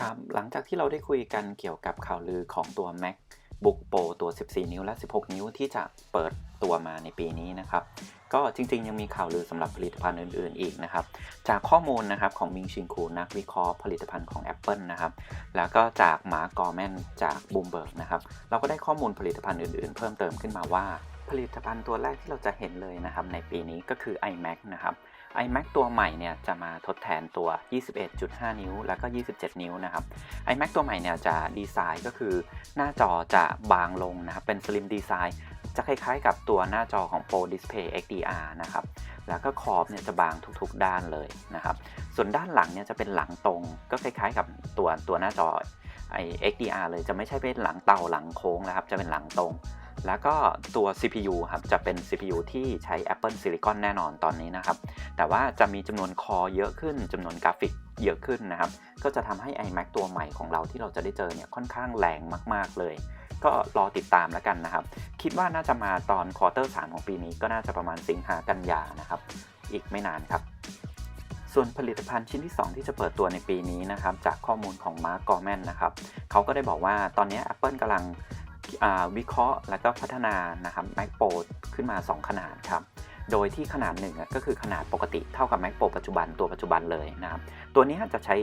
ครับหลังจากที่เราได้คุยกันเกี่ยวกับข่าวลือของตัว MacBook Pro ตัว 14 นิ้วและ 16 นิ้วที่จะเปิดตัวมาในปีนี้นะครับ ก็จริงๆ ยังมีข่าวลือสำหรับผลิตภัณฑ์อื่น ๆ อีกนะครับ จากข้อมูลนะครับของมิงชินคูนักวิเคราะห์ผลิตภัณฑ์ของ Apple นะครับ แล้วก็จากมาร์กกอร์แมนจากบูมเบิร์กนะครับ เราก็ได้ข้อมูลผลิตภัณฑ์อื่น ๆ เพิ่มเติมขึ้นมาว่า ผลิตภัณฑ์ตัวแรกที่เราจะเห็นเลยนะครับในปีนี้ก็คือ iMac นะครับ iMac ตัวใหม่เนี่ยจะมาทดแทนตัว 21.5 นิ้ว แล้วก็ 27 นิ้วนะครับ iMac ตัวใหม่เนี่ยจะดีไซน์ก็คือหน้าจอจะบางลงนะครับ เป็น Slim Design จะคล้ายๆกับตัวหน้าจอของ Pro Display XDR นะครับ แล้วก็ขอบเนี่ยจะบางทุกๆด้านเลยนะครับ ส่วนด้านหลังเนี่ยจะเป็นหลังตรง ก็คล้ายๆกับตัวตัวหน้าจอไอ XDR เลยจะไม่ใช่เป็นหลังเต่าหลังโค้งนะครับ จะเป็นหลังตรง แล้วก็ตัว CPU ครับจะเป็น CPU ที่ใช้ Apple Silicon แน่นอนตอนนี้นะครับ แต่ว่าจะมีจำนวนคอเยอะขึ้นจำนวนกราฟิกเยอะขึ้นนะครับ ก็จะทำให้ iMac ตัวใหม่ของเราที่เราจะได้เจอเนี่ยค่อนข้างแรงมาก ๆ เลย ก็รอติดตามแล้วกันนะครับ คิดว่าน่าจะมาตอนควอเตอร์3ของปีนี้ก็น่าจะประมาณสิงหากันยานะครับ อีกไม่นานครับส่วนผลิตภัณฑ์ชิ้นที่ 2 ที่จะเปิดตัวในปีนี้นะครับ จากข้อมูลของมาร์กกอร์แมนนะครับเขาก็ได้บอกว่าตอนนี้ Apple กำลัง วิเคราะห์และก็พัฒนานะครับ Mac Pro ขึ้นมา 2 ขนาดครับ โดยที่ขนาดหนึ่งก็คือขนาดปกติเท่ากับ Mac Pro ปัจจุบันตัวปัจจุบันเลยนะครับ ตัวนี้จะใช้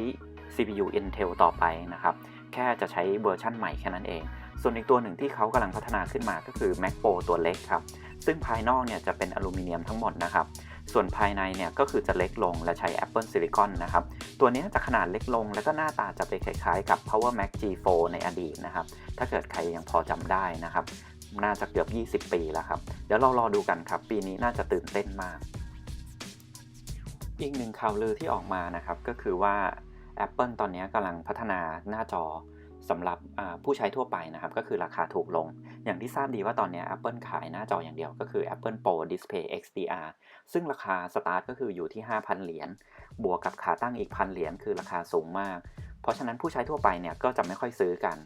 CPU Intel ต่อไปนะครับ แค่จะใช้เวอร์ชั่นใหม่แค่นั้นเอง ส่วนอีกตัวหนึ่งที่เขากำลังพัฒนาขึ้นมาก็คือ Mac Pro ตัวเล็กครับ ซึ่งภายนอกเนี่ยจะเป็นอลูมิเนียมทั้งหมดนะครับ ส่วนภายในเนี่ยก็คือจะเล็กลงและใช้ Apple Silicon นะครับ ตัวนี้จะขนาดเล็กลงแล้วก็หน้าตาจะไปคล้ายๆ กับ Power Mac G4 ในอดีตนะครับ ถ้าเกิดใครยังพอจำได้นะครับ น่าจะเกือบ 20 ปีแล้วครับ เดี๋ยวเรารอดูกันครับ ปีนี้น่าจะตื่นเต้นมาก อีกหนึ่งข่าวลือที่ออกมานะครับก็คือว่า Apple ตอนนี้กำลังพัฒนาหน้าจอ สำหรับผู้ใช้ทั่วไปนะครับ ก็คือราคาถูกลง อย่างที่ทราบดีว่าตอนนี้ Apple ขายหน้าจออย่างเดียวก็คือ Apple Pro Display XDR ซึ่งราคาสตาร์ทก็คืออยู่ที่ 5,000 เหรียญบวกกับขาตั้งอีกพันเหรียญคือราคาสูงมาก เพราะฉะนั้นผู้ใช้ทั่วไปเนี่ยก็จะไม่ค่อยซื้อกัน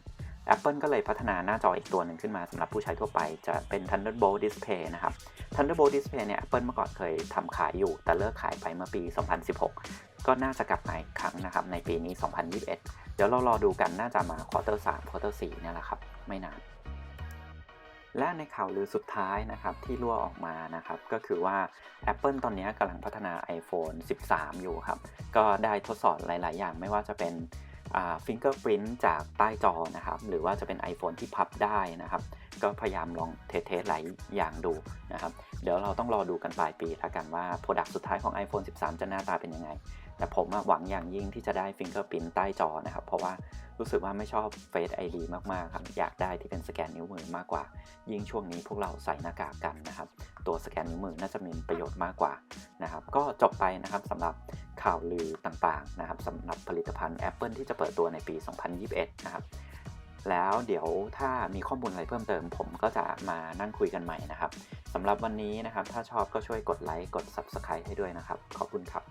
Apple ก็เลยพัฒนาหน้าจออีกตัวหนึ่งขึ้นมาสำหรับผู้ใช้ทั่วไปจะเป็น Thunderbolt Display นะครับ Thunderbolt Display เนี่ย Apple เมื่อก่อนเคยทำขายอยู่ แต่เลิกขายไปเมื่อปี 2016 ก็น่าจะกลับมาอีกครั้งนะครับ ในปีนี้ 2021 เดี๋ยวเรารอดูกันน่าจะมาควอเตอร์3ควอเตอร์4เนี่ยแหละครับ ไม่นาน และในข่าวลือสุดท้ายนะครับที่รั่วออกมานะครับก็คือว่า Apple ตอนนี้กำลังพัฒนา iPhone 13 อยู่ครับก็ได้ทดสอบหลาย ๆ อย่างไม่ว่าจะเป็น ฟิงเกอร์ปรินต์จากใต้จอนะครับ หรือว่าจะเป็น iPhone ที่พับได้นะครับ ก็พยายามลองเทสหลายอย่างดูนะครับ เดี๋ยวเราต้องรอดูกันปลายปีแล้วกันว่า โปรดักต์สุดท้ายของ iPhone 13 จะหน้าตาเป็นยังไง แต่ผมหวังอย่างยิ่งที่จะได้ฟิงเกอร์ปรินต์ใต้จอนะครับ เพราะว่ารู้สึกว่าไม่ชอบ Face ID มากๆครับ อยากได้ที่เป็นสแกนนิ้วมือมากกว่า ยิ่งช่วงนี้พวกเราใส่หน้ากากกันนะครับ ตัวสแกนนิ้วมือน่าจะมีประโยชน์มากกว่านะครับ ก็จบไปนะครับสำหรับข่าวลือต่างๆนะครับสำหรับผลิตภัณฑ์ Apple ที่จะเปิดตัวในปี 2021 นะครับ แล้วเดี๋ยวถ้ามีข้อมูลอะไรเพิ่มเติม ผมก็จะมานั่งคุยกันใหม่นะครับสำหรับวันนี้นะครับ ถ้าชอบก็ช่วยกดไลค์กด Subscribe ให้ด้วยนะครับ ขอบคุณครับ